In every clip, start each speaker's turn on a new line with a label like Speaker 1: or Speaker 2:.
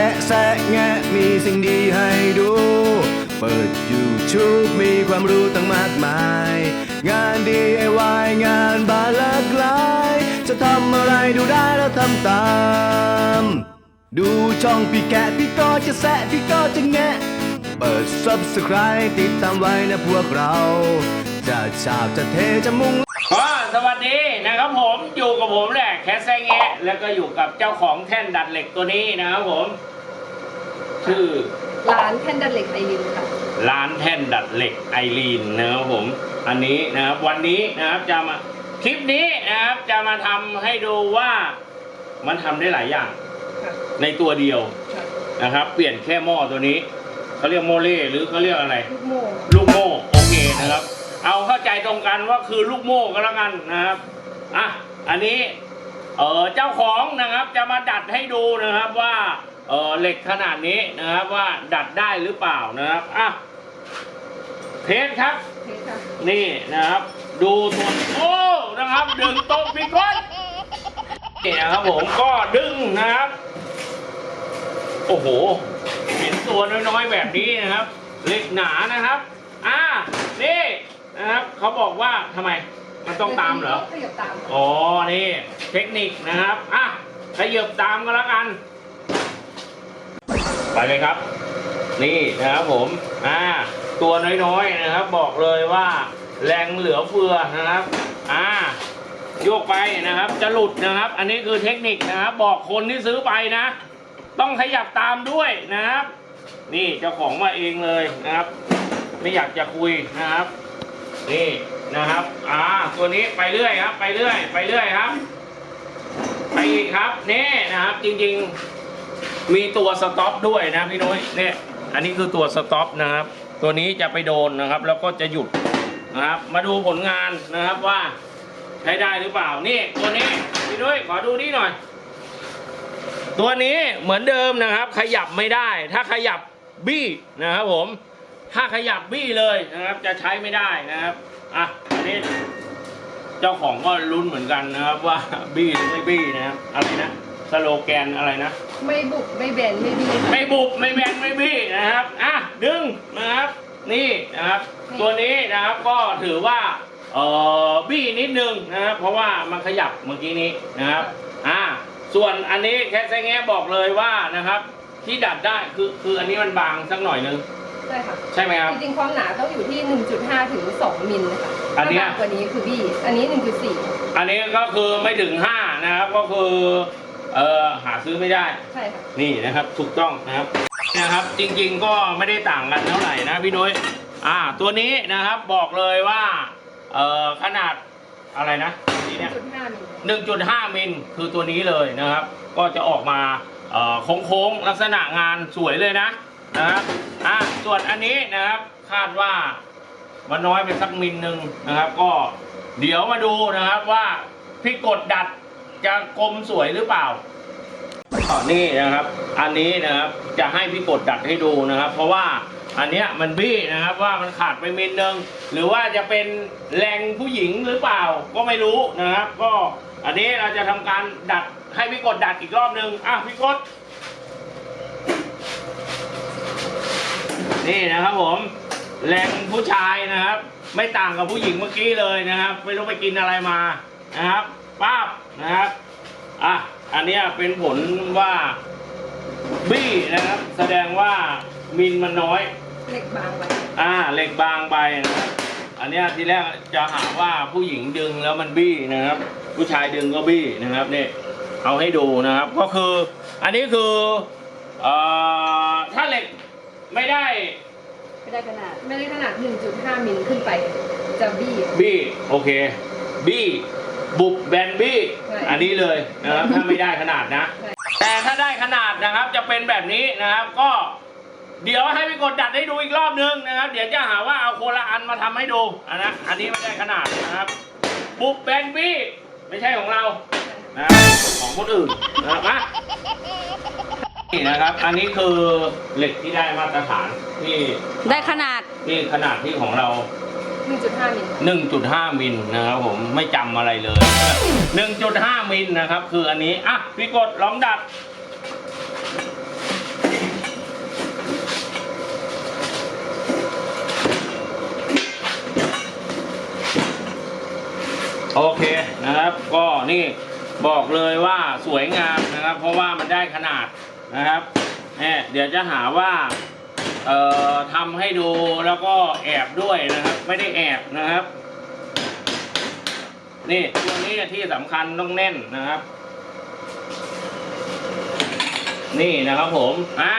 Speaker 1: คะแซะแงะมีสิ่งดีให้ดู เปิด YouTube มีความรู้ตั้งมากมาย งาน DIY งานบานหลากหลาย จะทำอะไรดูได้แล้วทำตาม ดูช่องพี่แกะพี่ก็จะแซะพี่ก็จะแงะ เปิด Subscribe ติดตามไว้นะพวกเรา จะชาบจะเทจะมุ่ง
Speaker 2: สวัสดีนะครับผมอยู่กับผมแหละแคสแซงแงะแล้วก็อยู่กับเจ้าของแท่นดัดเหล็กตัวนี้นะครับผม ชื่อ
Speaker 3: ร้านแท่นดัดเหล็กไอรินค่ะ
Speaker 2: ร้านแท่นดัดเหล็กไอรีนนะครับผม อันนี้นะครับวันนี้นะครับจะมาคลิปนี้นะครับจะมาทำให้ดูว่ามันทำได้หลายอย่าง
Speaker 3: ค่ะ
Speaker 2: ในตัวเดียว
Speaker 3: ค่ะ
Speaker 2: นะครับ เปลี่ยนแค่หม้อตัวนี้เขาเรียกโมเล่หรือเขาเรียกอะไร
Speaker 3: ลูกโม่
Speaker 2: ลูกโม่โอเคนะครับ เอาเข้าใจตรงกันว่าคือลูกโม่ก็แล้วกันนะครับอะอันนี้เออเจ้าของนะครับจะมาดัดให้ดูนะครับว่า เออเหล็กขนาดนี้นะครับว่าดัดได้หรือเปล่านะครับอะเทสครับ
Speaker 3: โอเคค่ะ
Speaker 2: นี่นะครับดูตัวโอ้นะครับดึงตรงปีก้นนี่นะครับผมก็ดึงนะครับ โอ้โหเห็นตัวน้อยๆแบบนี้นะครับเหล็กหนานะครับอ่านี่นะครับเขาบอกว่าทำไมมันต้องตามเหรอ
Speaker 3: ขยับตาม
Speaker 2: อ๋อนี่เทคนิคนะครับอะขยับตามกันแล้วกัน ไปเลยครับ นี่นะครับผมอ่าตัวน้อยๆนะครับ บอกเลยว่า แรงเหลือเฟือนะครับอ่าโยกไปนะครับ จะหลุดนะครับ อันนี้คือเทคนิคนะครับ บอกคนที่ซื้อไปนะ ต้องขยับตามด้วยนะครับ นี่เจ้าของมาเองเลยนะครับ ไม่อยากจะคุยนะครับ นี่นะครับ อ่า ตัวนี้ไปเรื่อยครับ ไปเรื่อย ไปเรื่อยครับ ไปอีกครับ นี่นะครับ จริง ๆ มีตัวสต็อปด้วยนะพี่นุ้ยเนี่ยอันนี้คือตัวสต็อปนะครับ ตัวนี้จะไปโดนนะครับ แล้วก็จะหยุดนะครับ มาดูผลงานนะครับว่าใช้ได้หรือเปล่านี่ตัวนี้พี่นุ้ยขอดูนี่หน่อย ตัวนี้เหมือนเดิมนะครับ ขยับไม่ได้ ถ้าขยับบี้นะครับผม ถ้าขยับบี้เลยนะครับ จะใช้ไม่ได้นะครับอะอันนี้เจ้าของก็ลุ้นเหมือนกันนะครับว่าบี้หรือไม่บี้นะครับอะไรนะสโลแกนอะไรนะ
Speaker 3: ไม่บุกไม่แบนไม่ดี
Speaker 2: ไม่บุกไม่แบนไม่บี้นะครับอะดึงนะครับ นี่นะครับ ตัวนี้นะครับก็ถือว่าเอ่อบี้นิดนึงนะครับ เพราะว่ามันขยับเมื่อกี้นี้นะครับอ่าส่วนอันนี้แคสแง่บอกเลยว่านะครับ ที่ดัดได้คือคืออันนี้มันบางสักหน่อยนึง
Speaker 3: ใช่ค่ะ
Speaker 2: ใช่ไหมครับ
Speaker 3: จริงๆความหนาต้องอยู่ที่ 1.5 ถึง 2 มิลนะคะ
Speaker 2: อันเนี้ย
Speaker 3: ถ้ามากกว่านี้คือบี้อันนี้ 1.4
Speaker 2: อันนี้ก็คือไม่ถึงห้านะครับก็คือ เอ่อหาซื้อไม่ได้
Speaker 3: ใช่ค่ะ
Speaker 2: นี่นะครับถูกต้องนะครับนะครับ จริงๆก็ไม่ได้ต่างกันเท่าไหร่นะพี่นุ้ยอ่า ตัวนี้นะครับบอกเลยว่าเอ่อขนาดอะไรนะนี่เนี่ย
Speaker 3: 1.5มิล
Speaker 2: 1.5 มิลคือตัวนี้เลยนะครับ ก็จะออกมาเอ่อโค้งๆลักษณะงานสวยเลยนะนะครับอ่าส่วนอันนี้นะครับคาดว่ามันน้อยไปสักมิลหนึ่งนะครับ ก็เดี๋ยวมาดูนะครับว่าพี่กดดัด จะกลมสวยหรือเปล่านี่นะครับ อันนี้นะครับจะให้พี่กดดัดให้ดูนะครับ เพราะว่าอันเนี้ยมันบี้นะครับว่ามันขาดไปมิลนึงหรือว่าจะเป็นแรงผู้หญิงหรือเปล่า ก็ไม่รู้นะครับ ก็อันนี้เราจะทำการดัดให้พี่กดดัดอีกรอบนึงอะพี่กดนี่นะครับผมแรงผู้ชายนะครับ ไม่ต่างกับผู้หญิงเมื่อกี้เลยนะครับ ไม่รู้ไปกินอะไรมานะครับ ป้าบนะครับ อะ อันเนี้ยเป็นผลว่าบี้นะครับ แสดงว่ามินมันน้อย
Speaker 3: เหล็กบางไว้
Speaker 2: อ่า เหล็กบางไปนะครับอันเนี้ยทีแรกจะหาว่าผู้หญิงดึงแล้วมันบี้นะครับ ผู้ชายดึงก็บี้นะครับนี่เอาให้ดูนะครับ ก็คือ อันนี้คือเอ่อถ้าเหล็กไม่ได้
Speaker 3: ไม่ได้ขนาด ไม่ได้ขนาด 1.5 มิลขึ้นไป จะบี้
Speaker 2: บี้โอเค บี้ บุบแบนบี้
Speaker 3: ใช่
Speaker 2: อันนี้เลยนะครับถ้าไม่ได้ขนาดนะ
Speaker 3: ใช่
Speaker 2: แต่ถ้าได้ขนาดนะครับจะเป็นแบบนี้นะครับก็ เดี๋ยวให้พี่กดดัดให้ดูอีกรอบนึงนะครับ เดี๋ยวจะหาว่าเอาโคนละอันมาทำให้ดูอันนะอันนี้ไม่ได้ขนาดนะครับ บุบแบนบี้ไม่ใช่ของเรานะครับของคนอื่นนะครับอะนี่นะครับ อันนี้คือเหล็กที่ได้มาตรฐานที่
Speaker 4: ได้ขนาด
Speaker 2: ที่ขนาดที่ของเรา
Speaker 3: หนึ่ง
Speaker 2: จุดห้ามิลนะครับผมไม่จำอะไรเลยหนึ่งจุดห้ามิลนะครับ คืออันนี้อะพี่กดลองดัด โอเคนะครับ ก็นี่บอกเลยว่าสวยงามนะครับ เพราะว่ามันได้ขนาดนะครับเนี่ยเดี๋ยวจะหาว่า เอ่อทำให้ดูแล้วก็แอบด้วยนะครับ ไม่ได้แอบนะครับ นี่ตัวนี้ที่สำคัญต้องแน่นนะครับ นี่นะครับผมอ่า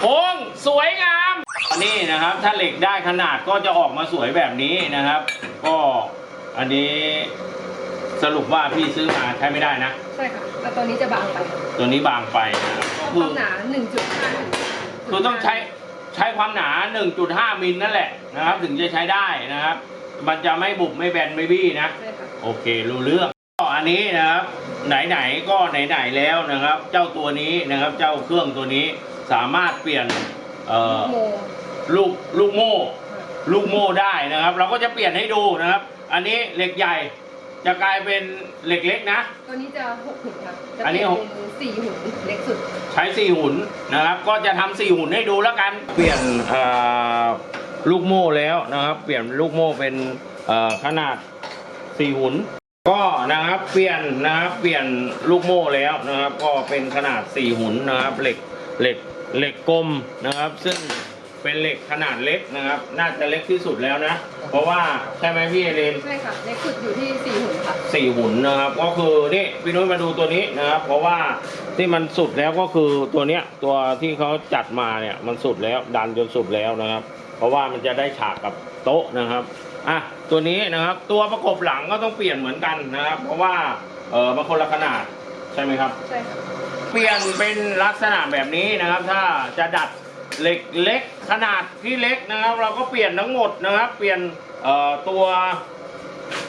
Speaker 2: โค้งสวยงามนี่นะครับ ถ้าเหล็กได้ขนาดก็จะออกมาสวยแบบนี้นะครับ ก็อันนี้สรุปว่าพี่ซื้อมาใช้ไม่ได้นะ
Speaker 3: ใช่ค่ะแล้วตัวนี้จะบางไป
Speaker 2: ตัวนี้บางไปนะครับ
Speaker 3: เพ
Speaker 2: ก็
Speaker 3: ราะค
Speaker 2: คื
Speaker 3: วา
Speaker 2: อ
Speaker 3: มหนาหนึ่งจุดห้า
Speaker 2: คือต้องใช้ ใช้ความหนา 1.5 มิลนั่นแหละนะครับ ถึงจะใช้ได้นะครับ มันจะไม่บุบไม่แบนไม่บี้นะ
Speaker 3: ใช่ค่ะ
Speaker 2: โอเครู้เรื่องก็อันนี้นะครับ ไหนๆก็ไหนๆแล้วนะครับ เจ้าตัวนี้นะครับ เจ้าเครื่องตัวนี้สามารถเปลี่ยนเอ่อ
Speaker 3: โม
Speaker 2: ลูกลูกโม่ ลูกโม่ได้นะครับ เราก็จะเปลี่ยนให้ดูนะครับ อันนี้เหล็กใหญ่ จะกลายเป็นเหล็กเล็กนะ
Speaker 3: ตัวนี้จะหกหุ่นค่ะจะ
Speaker 2: อันนี้
Speaker 3: เปลี่ย
Speaker 2: หก
Speaker 3: เป็นสี่หุ่นเล็กสุด
Speaker 2: ใช้สี่หุ่นนะครับ ก็จะทำสี่หุ่นให้ดูแล้วกัน เปลี่ยนเอ่อลูกโม่แล้วนะครับ เปลี่ยนลูกโม่เป็นเอ่อขนาดสี่หุ่นก็นะครับเปลี่ยนนะครับเปลี่ยนลูกโม่แล้วนะครับ ก็เป็นขนาดสี่หุ่นนะครับ เหล็กเหล็กเหล็กกลมนะครับ ซึ่ง เป็นเหล็กขนาดเล็กนะครับ น่าจะเล็กที่สุดแล้วนะ เพราะว่าใช่ไหมพี่เอเลน
Speaker 3: ใช่ค่ะเล็กสุดอยู่ที่สี่หุ่นค่ะ
Speaker 2: สี่หุ่นนะครับก็คือนี่พี่นุ้ยมาดูตัวนี้นะครับ เพราะว่าที่มันสุดแล้วก็คือตัวเนี้ยตัวที่เขาจัดมาเนี่ยมันสุดแล้วดันจนสุดแล้วนะครับ เพราะว่ามันจะได้ฉากกับโต๊ะนะครับอะตัวนี้นะครับตัวประกบหลังก็ต้องเปลี่ยนเหมือนกันนะครับ เพราะว่าเออมันคนละขนาดใช่ไหมครับ
Speaker 3: ใช่ค่ะ
Speaker 2: เปลี่ยนเป็นลักษณะแบบนี้นะครับ ถ้าจะดัด เหล็กเล็กขนาดที่เล็กนะครับ เราก็เปลี่ยนทั้งหมดนะครับ เปลี่ยนเอ่อตัว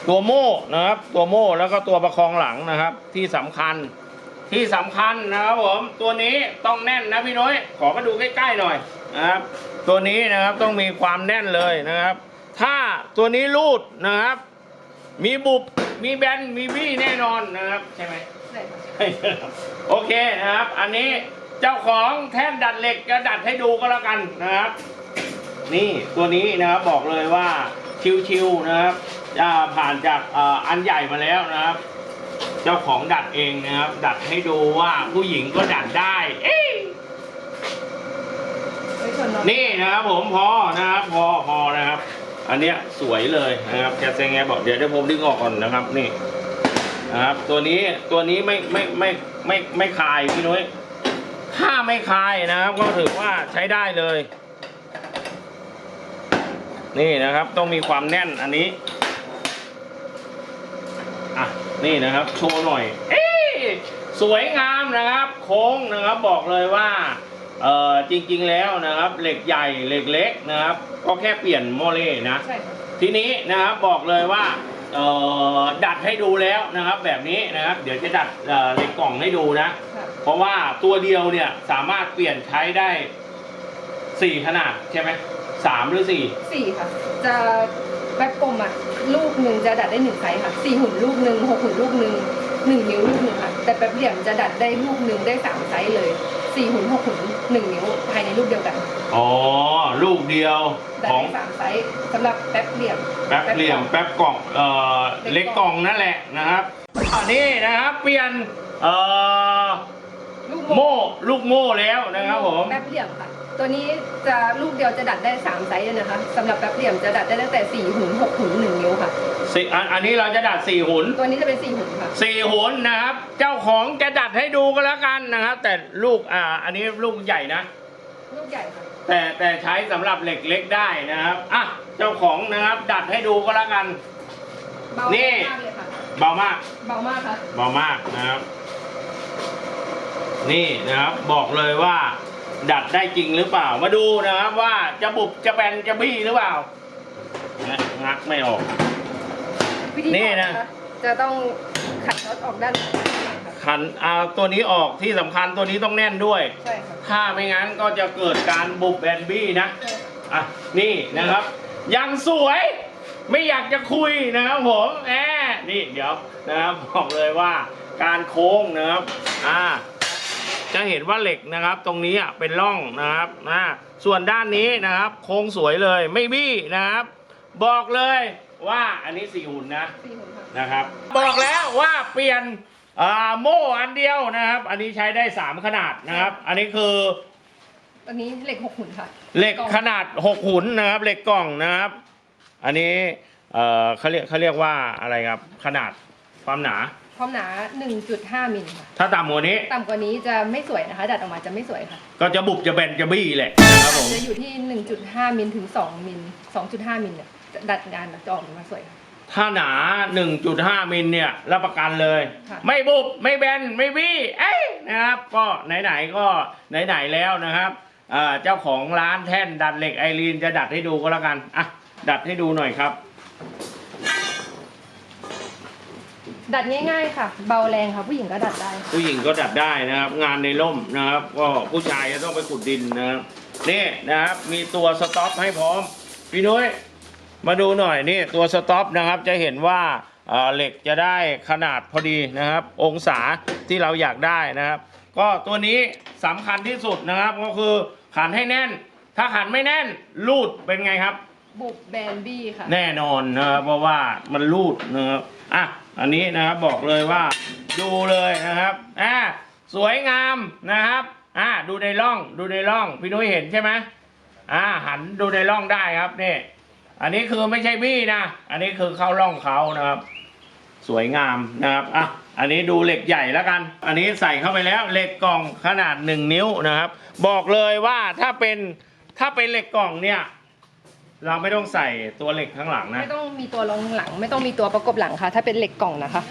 Speaker 2: ตัวโม่นะครับ ตัวโม่แล้วก็ตัวประคองหลังนะครับ ที่สำคัญที่สำคัญนะครับผมตัวนี้ต้องแน่นนะพี่น้อยขอมาดูใกล้ๆหน่อยนะครับ ตัวนี้นะครับต้องมีความแน่นเลยนะครับ ถ้าตัวนี้รูดนะครับ มีบุบมีแบนมีบี้แน่นอนนะครับ ใช่ไหม
Speaker 3: ใช่ค่ะ
Speaker 2: ใช่ครับโอเคนะครับ อันนี้ เจ้าของแท่นดัดเหล็กจะดัดให้ดูก็แล้วกันนะครับ นี่ตัวนี้นะครับบอกเลยว่าชิวๆนะครับจะผ่านจากเอ่ออันใหญ่มาแล้วนะครับ เจ้าของดัดเองนะครับ ดัดให้ดูว่าผู้หญิงก็ดัดได้เอ้ย
Speaker 3: ไว้ชนเนาะ
Speaker 2: นี่นะครับผมพอนะครับพอพอนะครับ อันเนี้ยสวยเลยนะครับแกเซงแงบอกเดี๋ยวเดี๋ยวผมดึงออกก่อนนะครับ นี่นะครับ ตัวนี้ตัวนี้ไม่ไม่ไม่ไม่ไม่คายพี่นุ้ย ถ้าไม่คายนะครับ ก็ถือว่าใช้ได้เลย นี่นะครับต้องมีความแน่นอันนี้อะนี่นะครับ โชว์หน่อย เอ้ยสวยงามนะครับ โค้งนะครับบอกเลยว่าเอ่อจริงๆแล้วนะครับ เหล็กใหญ่เหล็กเล็กนะครับ ก็แค่เปลี่ยนโมเลนะ
Speaker 3: ใช่ค่ะ
Speaker 2: ทีนี้นะครับบอกเลยว่าเอ่อ ดัดให้ดูแล้วนะครับ แบบนี้นะครับ เดี๋ยวจะดัดเอ่อเหล็กกล่องให้ดูนะ
Speaker 3: ค่ะ
Speaker 2: เพราะว่าตัวเดียวเนี่ยสามารถเปลี่ยนใช้ได้สี่ขนาดใช่ไหมสามหรือสี่
Speaker 3: สี่ค่ะ จะแบบกลมอะลูกหนึ่งจะดัดได้หนึ่งไซส์ค่ะสี่หุ่นลูกหนึ่งหกหุ่นลูกหนึ่งหนึ่งนิ้วลูกหนึ่งค่ะแต่แบบเหลี่ยมจะดัดได้ลูกหนึ่งได้สามไซส์เลย สี่หุ่นหกหุ่นหนึ่งนิ้วภายในลูกเดียวกัน
Speaker 2: อ๋อ ลูกเดียว
Speaker 3: ดัด
Speaker 2: ของ
Speaker 3: ได้สามไซส์สำหรับแป๊บเหลี่ยม
Speaker 2: แป๊บเหลี่ยมแป๊บกล่องเอ่อเล็กกล่องนั่นแหละนะครับอันนี้นะครับเปลี่ยนเอ่อ
Speaker 3: ลูก
Speaker 2: โม่ลูกโม่แล้วนะครับผม
Speaker 3: แป๊บเหลี่ยมค่ะตัวนี้จะลูกเดียวจะดัดได้สามไซส์เลยนะคะสำหรับแป๊บเหลี่ยมจะดัดได้ตั้งแต่สี่หุ่นหกหุ่นหนึ่งนิ้วค่ะ
Speaker 2: สี่อันอันนี้เราจะดัดสี่หุน
Speaker 3: ตัวนี้จะเป็นสี่หุ่นค่ะ
Speaker 2: สี่หุนนะครับ เจ้าของจะดัดให้ดูก็แล้วกันนะครับ แต่ลูกอ่าอันนี้ลูกใหญ่นะ
Speaker 3: ลูกใหญ่ค่ะ
Speaker 2: แต่แต่ใช้สำหรับเหล็กเล็กได้นะครับอะเจ้าของนะครับ ดัดให้ดูก็แล้วกัน
Speaker 3: เบา
Speaker 2: นี่
Speaker 3: มากเลยค่ะ
Speaker 2: เบามาก
Speaker 3: เบามากค่ะ
Speaker 2: เบามากนะครับ นี่นะครับบอกเลยว่า ดัดได้จริงหรือเปล่า มาดูนะครับว่าจะบุบจะแบนจะบี้หรือเปล่านะงักไม่ออก
Speaker 3: วิธี
Speaker 2: นี่
Speaker 3: ถอด
Speaker 2: นะ
Speaker 3: คจะต้องขัดน็อตออกด้านหลังค่ะ
Speaker 2: ขันเอาตัวนี้ออกที่สำคัญตัวนี้ต้องแน่นด้วย
Speaker 3: ใช่ค่ะ
Speaker 2: ถ้าไม่งั้นก็จะเกิดการบุบแบนบี้นะ
Speaker 3: ใช่ค่ะ
Speaker 2: อะ นี่นะครับ ยังสวยไม่อยากจะคุยนะครับผมแอบนี่เดี๋ยวนะครับบอกเลยว่าการโค้งนะครับอ่าจะเห็นว่าเหล็กนะครับ ตรงนี้อะเป็นร่องนะครับนะส่วนด้านนี้นะครับ โค้งสวยเลยไม่บี้นะครับ บอกเลย ว่าอันนี้สี่หุ่นนะ
Speaker 3: สี่หุ่นค่ะ
Speaker 2: นะครับ บอกแล้วว่าเปลี่ยนอ่าโม่อันเดียวนะครับ อันนี้ใช้ได้สามขนาดนะครับ อันนี้คือ
Speaker 3: ตัวนี้เหล็กหกหุ่นค่ะ
Speaker 2: เหล็กขนาดหกหุ่นนะครับ เหล็กกล่องนะครับ อันนี้เอ่อเขาเรียกเขาเรียกว่าอะไรครับ ขนาดความหนา
Speaker 3: ความหนา 1.5 มิลค่ะ
Speaker 2: ถ้าต่ำกว่านี้
Speaker 3: ต่ำกว่านี้จะไม่สวยนะคะดัดออกมาจะไม่สวยค่ะ
Speaker 2: ก็จะบุบจะแบนจะบี้แหละนะครับผม
Speaker 3: จะอยู่ที่ 1.5 มิลถึง 2 มิล 2.5 มิลเนี่ย ดัดงานจะออกมาสวยค่ะ
Speaker 2: ถ้าหนา 1.5 มิลเนี่ย รับประกันเลย
Speaker 3: ค่ะ
Speaker 2: ไม่บุบ ไม่แบน ไม่บี้เอ้ยนะครับ ก็ไหนๆก็ไหนๆแล้วนะครับเอ่อเจ้าของร้านแท่นดัดเหล็กไอรีนจะดัดให้ดูก็แล้วกัน อะ ดัดให้ดูหน่อยครับ
Speaker 3: ดัดง่ายๆค่ะ เบาแรงค่ะผู้หญิงก็ดัดได้ค่ะ
Speaker 2: ผู้หญิงก็ดัดได้นะครับ งานในร่มนะครับ ก็ผู้ชายจะต้องไปขุดดินนะครับนี่นะครับ มีตัวสต็อปให้พร้อม พี่นุ้ย มาดูหน่อยนี่ตัวสต็อปนะครับจะเห็นว่าเอ่อเหล็กจะได้ขนาดพอดีนะครับ องศาที่เราอยากได้นะครับ ก็ตัวนี้สำคัญที่สุดนะครับก็คือขันให้แน่น ถ้าขันไม่แน่นรูดเป็นไงครับ
Speaker 3: บุบแบนบี้ค่ะ
Speaker 2: แน่นอนนะครับเพราะว่ามันรูดนะครับอะอันนี้นะครับบอกเลยว่าดูเลยนะครับอะสวยงามนะครับอะดูในร่องดูในร่องพี่นุ้ยเห็นใช่ไหมอะหันดูในร่องได้ครับนี่ อันนี้คือไม่ใช่บี้นะ อันนี้คือเข้าร่องเขานะครับ สวยงามนะครับ อะ อันนี้ดูเหล็กใหญ่แล้วกัน อันนี้ใส่เข้าไปแล้วเหล็กกล่องขนาดหนึ่งนิ้วนะครับ บอกเลยว่าถ้าเป็นถ้าเป็นเหล็กกล่องเนี่ย เราไม่ต้องใส่ตัวเหล็กข้างหลังนะ
Speaker 3: ไม่ต้องมีตัวรองหลัง ไม่ต้องมีตัวประกบหลังค่ะ ถ้าเป็นเหล็กกล่องนะคะ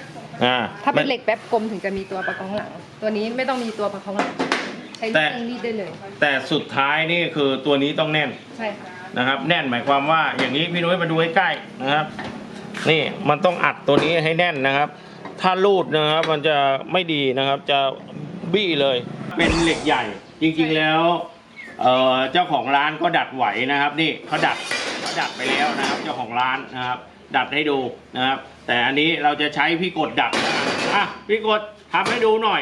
Speaker 2: อ่า
Speaker 3: ถ้าเป็นเหล็กแป๊บกลมถึงจะมีตัวประคองหลัง ตัวนี้ไม่ต้องมีตัวประคองหลัง ใช้
Speaker 2: แต่
Speaker 3: เครื่องรีดได้เลย
Speaker 2: แต่สุดท้ายนี่คือตัวนี้ต้องแน่น
Speaker 3: ใช่ค่ะ
Speaker 2: นะครับ แน่นหมายความว่าอย่างนี้พี่นุ้ยมาดูใใกล้ๆนะครับ นี่มันต้องอัดตัวนี้ให้แน่นนะครับ ถ้ารูดนะครับ มันจะไม่ดีนะครับ จะบี้เลย เป็นเหล็กใหญ่จริงๆแล้วเอ่อเจ้าของร้านก็ดัดไหวนะครับ นี่เขาดัดเขาดัดไปแล้วนะครับ เจ้าของร้านนะครับ ดัดให้ดูนะครับ แต่อันนี้เราจะใช้พี่กดดัดนะครับอะพี่กดทำให้ดูหน่อย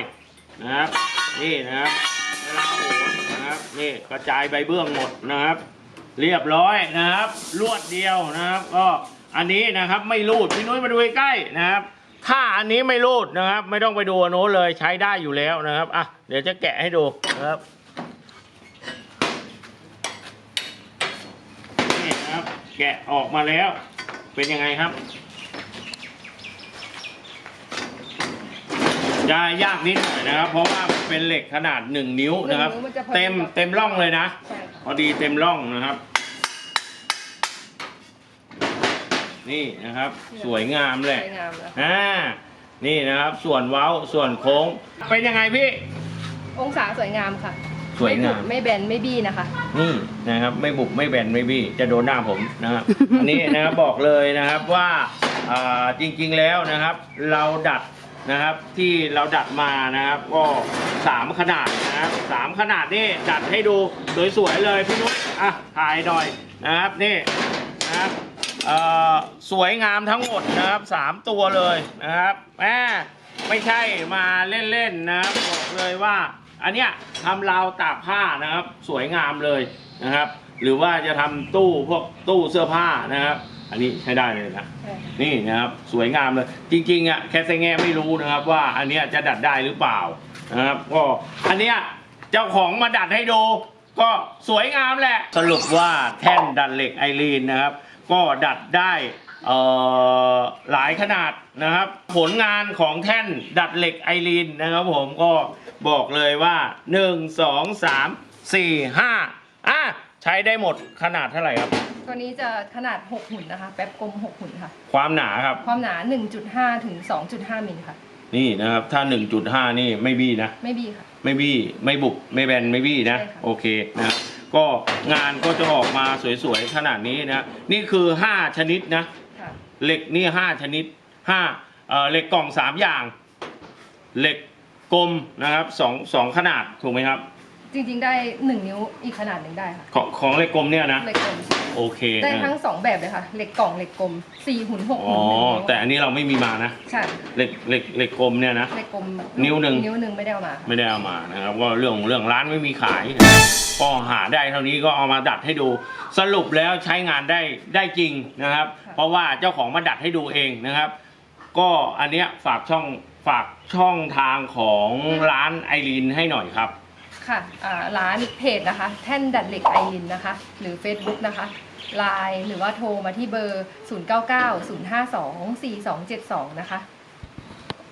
Speaker 2: นะครับ นี่นะครับเวลาโหนนะครับนี่กระจายใบเบื้องหมดนะครับ เรียบร้อยนะครับ ลวดเดียวนะครับ ก็อันนี้นะครับไม่รูดพี่นุ้ยมาดูใกล้ๆนะครับ ถ้าอันนี้ไม่รูดนะครับ ไม่ต้องไปดูอันโน้นเลยใช้ได้อยู่แล้วนะครับอะเดี๋ยวจะแกะให้ดูนะครับนี่นะครับ แกะออกมาแล้ว เป็นยังไงครับจะยากนิดหน่อยนะครับ เพราะว่ามันเป็นเหล็กขนาดหนึ่งนิ้วนะครับ
Speaker 3: หนึ่งนิ้วมันจะพอดี
Speaker 2: เต็มเต็มร่องเลยนะ
Speaker 3: ใช่ค่ะ
Speaker 2: พ อดีเต็มร่องนะครับ นี่นะครับ สวยงามเล
Speaker 3: ส
Speaker 2: ย
Speaker 3: วยงามแล้ว
Speaker 2: อ่านี่นะครับ ส่วนเว้าส่วนโค้ง เป็นยังไงพี่
Speaker 3: องศาสวยงามค่ะ
Speaker 2: สวยงาม
Speaker 3: ไบุบไม่แบนไม่บี้นะคะ
Speaker 2: นี่นะครับ ไม่บุบไม่แบนไม่บี้จะโดนหน้าผมนะครับ อันนี้นะครับบอกเลยนะครับว่าอ่าจริงๆแล้วนะครับ เราดัด นะครับ ที่เราดัดมานะครับ ก็สามขนาดนะครับสามขนาดนี่ดัดให้ดูสวยๆเลยพี่นุ๊กอะถ่ายหน่อยนะครับนี่นะครับสวยงามทั้งหมดนะครับสามตัวเลยนะครับแหมไม่ใช่มาเล่นๆนะครับบอกเลยว่า อันเนี้ยทำราวตากผ้านะครับ สวยงามเลยนะครับ หรือว่าจะทำตู้พวกตู้เสื้อผ้านะครับ อันนี้ใช้ได้เลยนะ
Speaker 3: ใช่
Speaker 2: นี่นะครับสวยงามเลย จริงๆอะแคสเซงแง่ไม่รู้นะครับ ว่าอันเนี้ยจะดัดได้หรือเปล่านะครับก็อันเนี้ยเจ้าของมาดัดให้ดู ก็สวยงามแหละ สรุปว่าแท่นดัดเหล็กไอรีนนะครับ ก็ดัดได้เอ่อหลายขนาดนะครับ ผลงานของแท่นดัดเหล็กไอรีนนะครับ ผมก็บอกเลยว่า 1 2 3 4 5อะใช้ได้หมดขนาดเท่าไหร่ครับ
Speaker 3: ตัวนี้จะขนาด 6 หุ่นนะคะ แป๊บกลม 6 หุ่นค่ะ
Speaker 2: ความหนาครับ
Speaker 3: ความหนา 1.5 ถึง 2.5 มิลค่ะ
Speaker 2: นี่นะครับ ถ้า 1.5 นี่ไม่บี้นะ
Speaker 3: ไม่บี้ค่ะ
Speaker 2: ไม่บี้ไม่บุบไม่แบนไม่บี้นะ
Speaker 3: ใช่ค่ะ
Speaker 2: โอเคนะครับก็งานก็จะออกมาสวยๆขนาดนี้นะ นี่คือ 5 ชนิดนะ
Speaker 3: ค่ะ
Speaker 2: เหล็กนี่5ชนิด5เอ่อเหล็กกล่อง3อย่าง เหล็กกลมนะครับสองสองขนาดถูกไหมครับ
Speaker 3: จจริง ๆ ได้หนึ่งนิ้วอีกขนาดหนึ่งได้ค่ะ
Speaker 2: ของของเหล็กกลมเนี่ยนะ
Speaker 3: เหล็กกลม
Speaker 2: โอเค
Speaker 3: ได้
Speaker 2: นะ
Speaker 3: ทั้งสองแบบเลยค่ะเหล็กกล่องเหล็กกลมสี่หุ่นหก
Speaker 2: อ๋
Speaker 3: หุ่
Speaker 2: อน
Speaker 3: หนึ่งนิ้ว
Speaker 2: แต่อันนี้เราไม่มีมานะ
Speaker 3: ใช่
Speaker 2: เหล็กเหล็กเหล็กกลมเนี่ยนะ
Speaker 3: เหล็กกลม
Speaker 2: นิ้วหนึ่ง
Speaker 3: นิ้วหนึ่งไม่ได้เอามาค่ะ
Speaker 2: ไม่ได้เอามานะครับก็เรื่องของเรื่องร้านไม่มีขายนะครับก็หาได้เท่านี้ก็เอามาดัดให้ดู สรุปแล้วใช้งานได้ได้จริงนะครับ เพราะว่าเจ้าของมาดัดให้ดูเองนะครับ ก็อันเนี้ยฝากช่องฝากช่องทางของร้านไอรีนให้หน่อยครับ
Speaker 3: ค่ะอ่าร้านเพจนะคะ แท่นดัดเหล็กไอรินนะคะ หรือ Facebook นะคะไลน์หรือว่าโทรมาที่เบอร์ 0990524272 นะคะ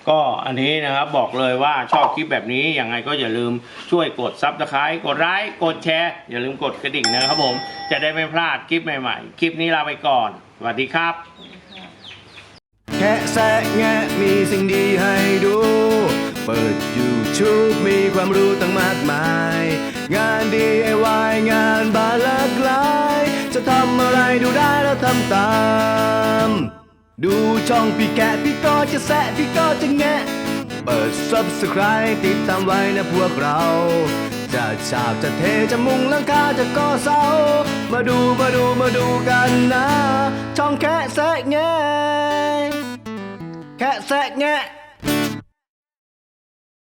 Speaker 2: ก็อันนี้นะครับบอกเลยว่าชอบคลิปแบบนี้ยังไงก็อย่าลืมช่วยกดซับสไครต์กดไลค์กดแชร์อย่าลืมกดกระดิ่งนะครับผม จะได้ไม่พลาดคลิปใหม่ๆ คลิปนี้ลาไปก่อนสวัสดีครับ
Speaker 1: แค่แซะแงะมีสิ่งดีให้ดู เปิด YouTube มีความรู้ตั้งมากมาย งาน DIY งานบานหลากหลาย จะทำอะไรดูได้แล้วทำตาม ดูช่องพี่แกะพี่ก็จะแซะพี่ก็จะแงะ เปิด Subscribe ติดตามไว้นะพวกเรา จะฉาบจะเทจะมุงหลังคาจะก่อเสา มาดูมาดูมาดูกันนะ ช่องแค่แซะแงะแค่แซะแงะ